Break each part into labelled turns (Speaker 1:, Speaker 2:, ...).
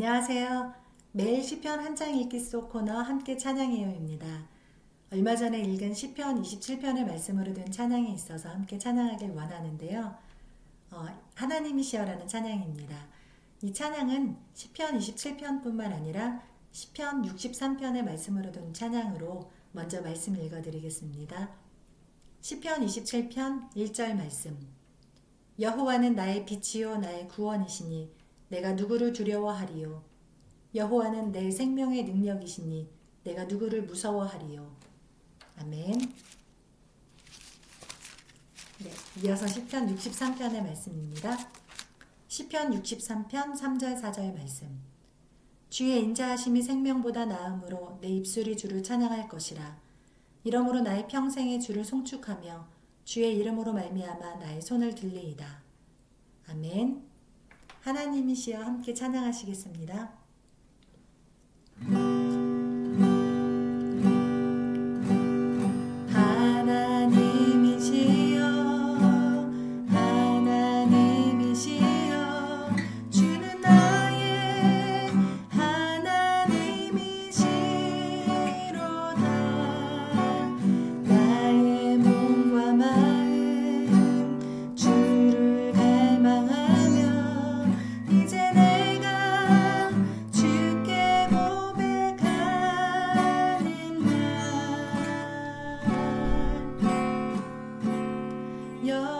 Speaker 1: 안녕하세요. 매일 시편 한 장 읽기 속 코너 함께 찬양해요입니다. 얼마 전에 읽은 시편 27편의 말씀으로 된 찬양이 있어서 함께 찬양하길 원하는데요. 어, 하나님이시여라는 찬양입니다. 이 찬양은 시편 27편뿐만 아니라 시편 63편의 말씀으로 된 찬양으로 먼저 말씀 읽어드리겠습니다. 시편 27편 1절 말씀 여호와는 나의 빛이요 나의 구원이시니 내가 누구를 두려워하리요 여호와는 내 생명의 능력이시니 내가 누구를 무서워하리요 아멘. 네, 이어서 시편 63편의 말씀입니다. 시편 63편 3절 4절 말씀. 주의 인자하심이 생명보다 나음으로 내 입술이 주를 찬양할 것이라. 이러므로 나의 평생에 주를 송축하며 주의 이름으로 말미암아 나의 손을 들리이다. 아멘. 하나님이시여 함께 찬양하시겠습니다. 여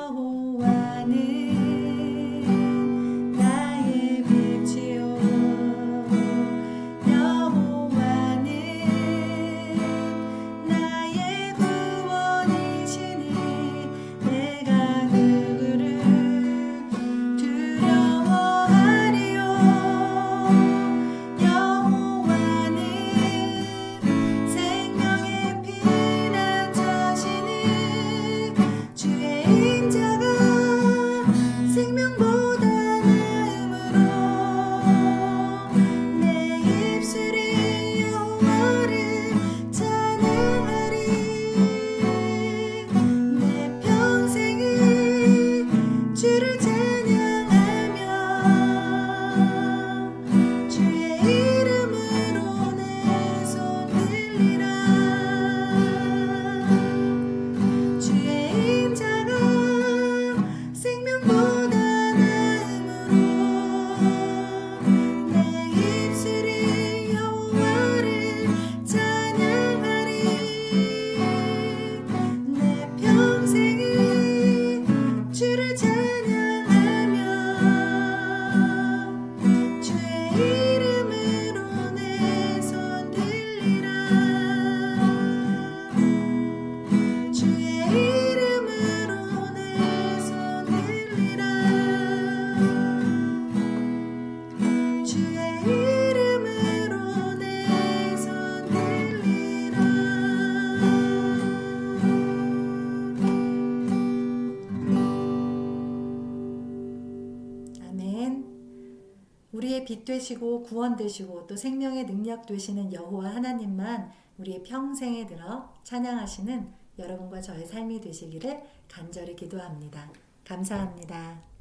Speaker 1: 우리의 빛 되시고 구원 되시고 또 생명의 능력 되시는 여호와 하나님만 우리의 평생에 들어 찬양하시는 여러분과 저의 삶이 되시기를 간절히 기도합니다. 감사합니다.